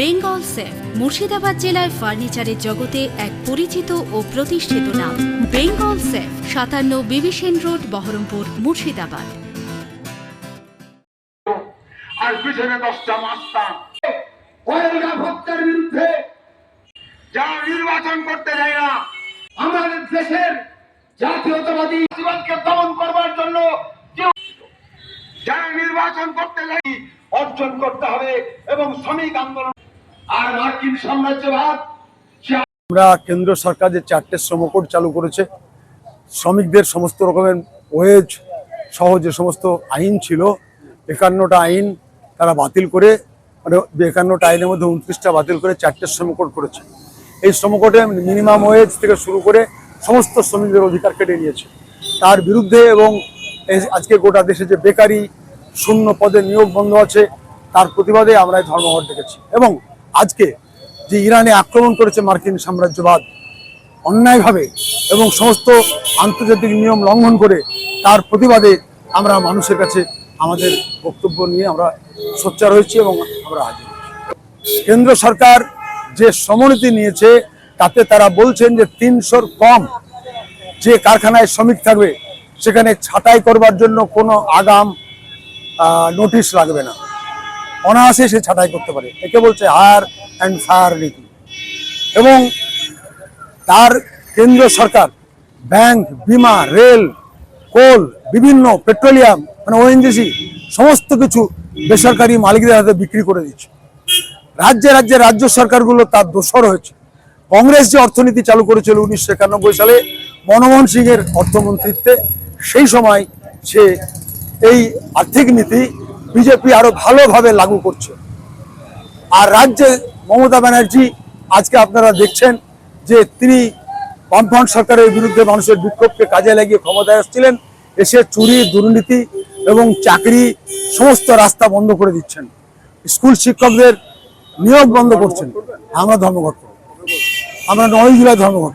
Bengal safe, Murshidabad জেলায় ফার্নিচারের জগতে এক পরিচিত ও প্রতিষ্ঠিত নাম। বেঙ্গল সেফ, সাতান্ন বিবিসেন রোড, বহরমপুর, মুর্শিদাবাদ। আর পিছনে দশটা কয়েলগা ভক্তের বিরুদ্ধে যারা নির্বাচন করতে যায় না, আমাদের দেশের জাতীয়তাবাদী জীবনকে দমন করবার জন্য যারা নির্বাচন করতে অর্জন করতে হবে এবং শ্রমিক আন্দোলন আর মার্কিন সাম্রাজ্যবাদ আমরা কেন্দ্র সরকার যে চারটে শ্রমকোড চালু করেছে, শ্রমিকদের সমস্ত রকমের ওয়েজ সহ যে সমস্ত আইন ছিল, একান্নটা আইন তারা বাতিল করে মানে একান্নটা আইনের মধ্যে উনত্রিশটা বাতিল করে চারটে শ্রমকোড করেছে। এই শ্রমকোডে মিনিমাম ওয়েজ থেকে শুরু করে সমস্ত শ্রমিকদের অধিকার কেটে নিয়েছে। তার বিরুদ্ধে এবং আজকে গোটা দেশে যে বেকারি, শূন্য পদে নিয়োগ বন্ধ আছে, তার প্রতিবাদে আমরা এই ধর্মঘট ডেকেছি এবং আজকে যে ইরানে আক্রমণ করেছে মার্কিন সাম্রাজ্যবাদ, অন্যায়ভাবে এবং সমস্ত আন্তর্জাতিক নিয়ম লঙ্ঘন করে তার প্রতিবাদে আমরা মানুষের কাছে আমাদের বক্তব্য নিয়ে আমরা সোচ্চার হয়েছি এবং আমরা হাজির কেন্দ্র সরকার যে সমনীতি নিয়েছে, তাতে তারা বলছেন যে তিনশোর কম যে কারখানায় শ্রমিক থাকবে, সেখানে ছাঁটাই করবার জন্য কোনো আগাম নোটিশ লাগবে না। অনায়াসে সে ছাঁটাই করতে পারে। একে বলছে হায়ার অ্যান্ড ফায়ার নীতি এবং তার কেন্দ্র সরকার, ব্যাংক, বিমা, রেল, কোল, বিভিন্ন পেট্রোলিয়াম মানে ওএনজিসি সমস্ত কিছু বেসরকারি মালিকদের হাতে বিক্রি করে দিচ্ছে। রাজ্যে রাজ্যে রাজ্য সরকারগুলো তার দোষর হয়েছে। কংগ্রেস যে অর্থনীতি চালু করেছিল উনিশশো একানব্বই সালে, মনমোহন সিংয়ের অর্থমন্ত্রীত্বে, সেই সময় সে এই আর্থিক নীতি বিজেপি আরও ভালোভাবে লাগু করছে। আর রাজ্যে মমতা ব্যানার্জি আজকে আপনারা দেখছেন যে তিনি বামফ্রন্ট সরকারের বিরুদ্ধে মানুষের বিক্ষোভকে কাজে লাগিয়ে ক্ষমতায় আসছিলেন, এসে চুরি, দুর্নীতি এবং চাকরি সমস্ত রাস্তা বন্ধ করে দিচ্ছেন। স্কুল শিক্ষকদের নিয়োগ বন্ধ করছেন। আমরা ধর্মঘট আমরা নয় জুলাই ধর্মঘট